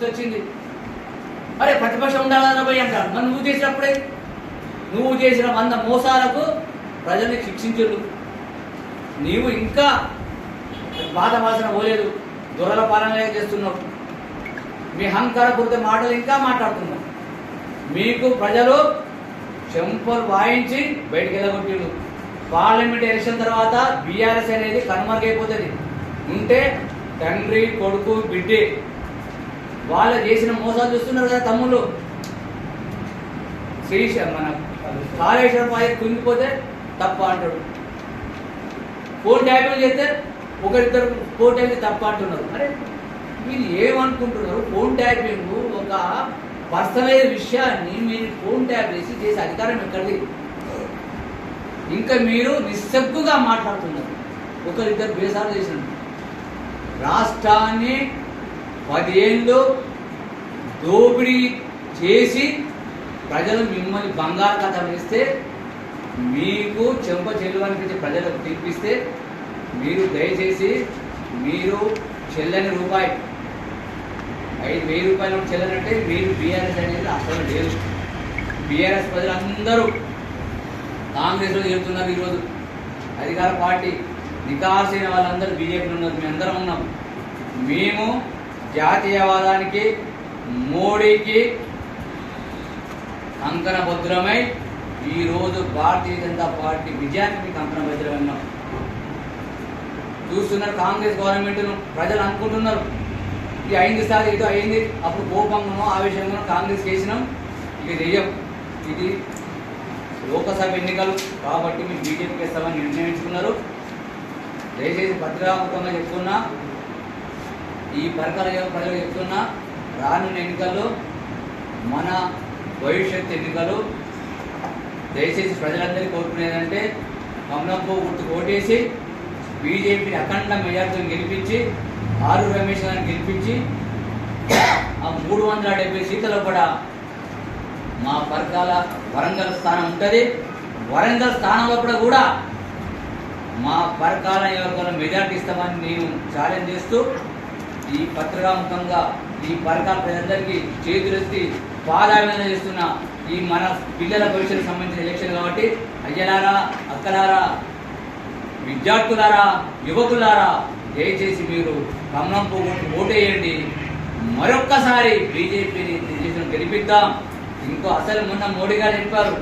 గుర్తొచ్చింది. అరే ప్రతిపక్షం ఉండాలని పోయి అంటారు మరి నువ్వు చేసినప్పుడే. నువ్వు చేసిన వంద మోసాలకు ప్రజల్ని శిక్షించడు. నీవు ఇంకా బాధ వాసన పోలేదు దొరల పాలన చేస్తున్నావు. మీ అహంకారపూరిత మాటలు ఇంకా మాట్లాడుతున్నావు. మీకు ప్రజలు చెంపలు వాయించి బయటికి వెళ్ళగొట్టిండు. పార్లమెంట్ ఎలక్షన్ తర్వాత బీఆర్ఎస్ అనేది కనుమరుగైపోతుంది. ఉంటే తండ్రి కొడుకు బిడ్డే వాళ్ళు చేసిన మోసాలు చూస్తున్నారు కదా తమ్ముళ్ళు. శ్రీశ మన కాళేశ్వర ప్రాజెక్ట్ కుంగిపోతే తప్ప అంటాడు. ఫోన్ ట్యాపింగ్ చేస్తే ఒకరిద్దరు ఫోన్ ట్యాపింగ్ తప్ప అంటున్నారు. అరే మీరు ఏమనుకుంటున్నారు? ఫోన్ ట్యాపింగ్ ఒక పర్సనలైజ్ విషయాన్ని మీరు ఫోన్ ట్యాప్ చేసి చేసే అధికారం ఎక్కడిది? ఇంకా మీరు నిస్సగ్గుగా మాట్లాడుతున్నారు. ఒకరిద్దరు బేసాలు చేసినారు. రాష్ట్రాన్ని పదేళ్ళు దోపిడీ చేసి ప్రజలు మిమ్మల్ని బంగారు కథ వేస్తే మీకు చెంప చెల్లు అనిపించి ప్రజలకు తెప్పిస్తే మీరు దయచేసి మీరు చెల్లని రూపాయి ఐదు వెయ్యి రూపాయలు చెల్లనంటే మీరు బీఆర్ఎస్ అనేది అసలు లేదు. బీఆర్ఎస్ ప్రజలందరూ కాంగ్రెస్లో చేరుతున్నారు ఈరోజు. అధికార పార్టీ నికాసైన వాళ్ళందరూ బీజేపీలో ఉన్నారు. మేము అందరం ఉన్నాం. మేము జాతీయవాదానికి మోడీకి కంకణ భద్రమై ఈరోజు భారతీయ జనతా పార్టీ విజయానికి కంకణ భద్రమై చూస్తున్నారు కాంగ్రెస్ గవర్నమెంట్ను ప్రజలు అనుకుంటున్నారు. ఇది అయింది సార్ ఏదో అయింది. అప్పుడు కోపంగానో ఆవేశంగానో కాంగ్రెస్ చేసినాం. ఇక చెయ్యం ఇది లోకసభ ఎన్నికలు కాబట్టి మేము బీజేపీకి ఇస్తామని నిర్ణయించుకున్నారు. దయచేసి భద్రాముఖంగా చెప్తున్నా ఈ పరకాల ప్రజలు చెప్తున్నా రానున్న ఎన్నికల్లో మన భవిష్యత్ ఎన్నికలు దయచేసి ప్రజలందరికీ కోరుకునేదంటే కమలంపూ గుర్తు ఓటేసి బీజేపీని అఖండ మెజార్టీని గెలిపించి ఆరు రమేష్ గారిని గెలిపించి ఆ మూడు వందల డెబ్బై సీట్లలో కూడా మా పరకాల వరంగల్ స్థానం ఉంటుంది. వరంగల్ స్థానంలో కూడా కూడా మా పరకాల నియోజకవర్గంలో మెజార్టీ ఇస్తామని నేను ఛాలెంజ్ చేస్తూ ఈ పత్రికాముఖంగా ఈ పరకాల ప్రజలందరికీ చేతులెత్తి పాదాభినందన చేస్తున్న ఈ మన పిల్లల భవిష్యత్తు సంబంధించిన ఎలక్షన్ కాబట్టి అయ్యలారా అక్కలారా విద్యార్థులారా యువకులారా దయచేసి మీరు కమలం పోగొట్టి ఓటేయండి. మరొక్కసారి బీజేపీని గెలిపిద్దాం. ఇంకో అసలు మొన్న మోడీ గారు చెప్పారు